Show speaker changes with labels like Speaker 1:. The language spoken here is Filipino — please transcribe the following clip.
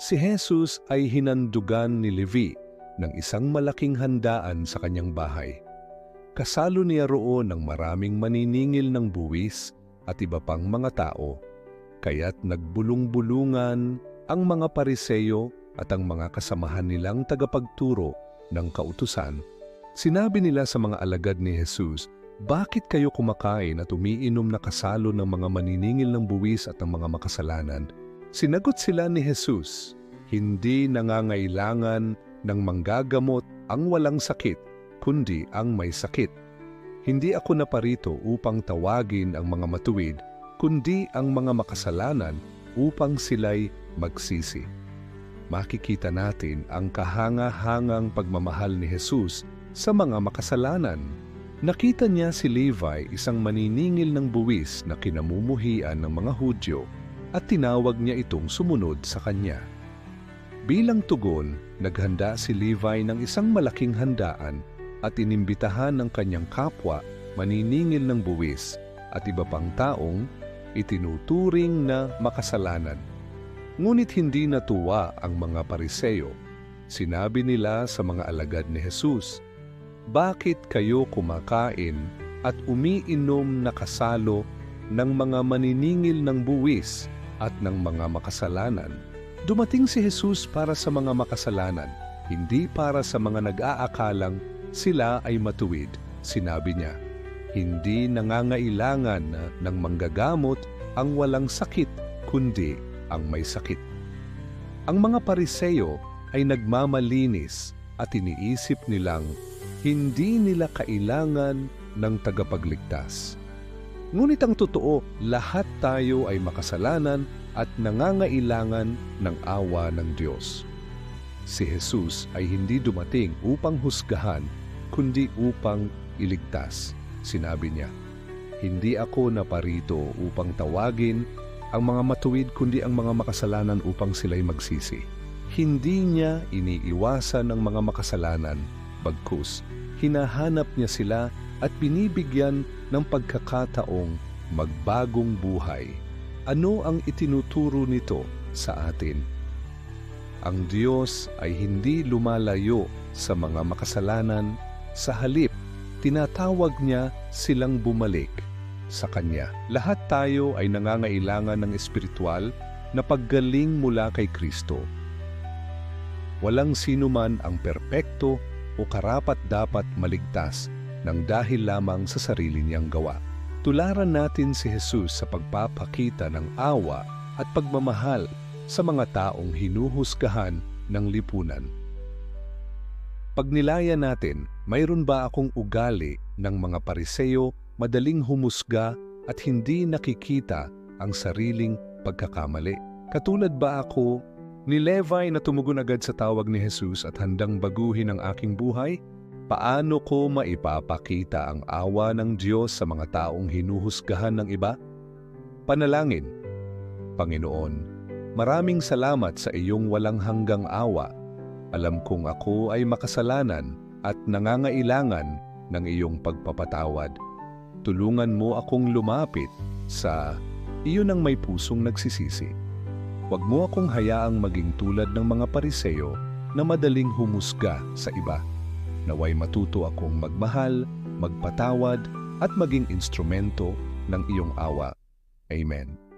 Speaker 1: Si Jesus ay hinandugan ni Levi ng isang malaking handaan sa kanyang bahay. Kasalo niya roon ng maraming maniningil ng buwis at iba pang mga tao, kaya't nagbulong-bulungan ang mga pariseyo at ang mga kasamahan nilang tagapagturo ng kautusan. Sinabi nila sa mga alagad ni Jesus, Bakit kayo kumakain at umiinom na kasalo ng mga maniningil ng buwis at ng mga makasalanan? Sinagot sila ni Jesus, Hindi nangangailangan ng manggagamot ang walang sakit, kundi ang may sakit. Hindi ako naparito upang tawagin ang mga matuwid, kundi ang mga makasalanan upang sila'y magsisi. Makikita natin ang kahanga-hangang pagmamahal ni Jesus sa mga makasalanan. Nakita niya si Levi isang maniningil ng buwis na kinamumuhian ng mga Hudyo at tinawag niya itong sumunod sa kanya. Bilang tugon, naghanda si Levi ng isang malaking handaan at inimbitahan ng kanyang kapwa maniningil ng buwis at iba pang taong itinuturing na makasalanan. Ngunit hindi natuwa ang mga pariseyo. Sinabi nila sa mga alagad ni Jesus, Bakit kayo kumakain at umiinom na kasalo ng mga maniningil ng buwis at ng mga makasalanan. Dumating si Jesus para sa mga makasalanan, hindi para sa mga nag-aakalang sila ay matuwid. Sinabi niya, hindi nangangailangan ng manggagamot ang walang sakit, kundi ang may sakit. Ang mga pariseyo ay nagmamalinis at iniisip nilang hindi nila kailangan ng tagapagligtas. Ngunit ang totoo, lahat tayo ay makasalanan at nangangailangan ng awa ng Diyos. Si Jesus ay hindi dumating upang husgahan, kundi upang iligtas. Sinabi niya, Hindi ako naparito upang tawagin ang mga matuwid kundi ang mga makasalanan upang sila'y magsisi. Hindi niya iniiwasan ng mga makasalanan, bagkus hinahanap niya sila at binibigyan ng pagkakataong magbagong buhay. Ano ang itinuturo nito sa atin? Ang Diyos ay hindi lumalayo sa mga makasalanan, sa halip, tinatawag niya silang bumalik sa Kanya. Lahat tayo ay nangangailangan ng espiritual na paggaling mula kay Kristo. Walang sinuman ang perpekto o karapat dapat maligtas ng dahil lamang sa sarili niyang gawa. Tularan natin si Jesus sa pagpapakita ng awa at pagmamahal sa mga taong hinuhusgahan ng lipunan. Pag nilaya natin, mayroon ba akong ugali ng mga pariseyo madaling humusga at hindi nakikita ang sariling pagkakamali? Katulad ba ako ni Levi na tumugon agad sa tawag ni Jesus at handang baguhin ang aking buhay? Paano ko maipapakita ang awa ng Diyos sa mga taong hinuhusgahan ng iba? Panalangin, Panginoon, maraming salamat sa iyong walang hanggang awa. Alam kong ako ay makasalanan at nangangailangan ng iyong pagpapatawad. Tulungan mo akong lumapit sa iyon ang may pusong nagsisisi. Huwag mo akong hayaang maging tulad ng mga pariseyo na madaling humusga sa iba. Naway matuto akong magmahal, magpatawad, at maging instrumento ng iyong awa. Amen.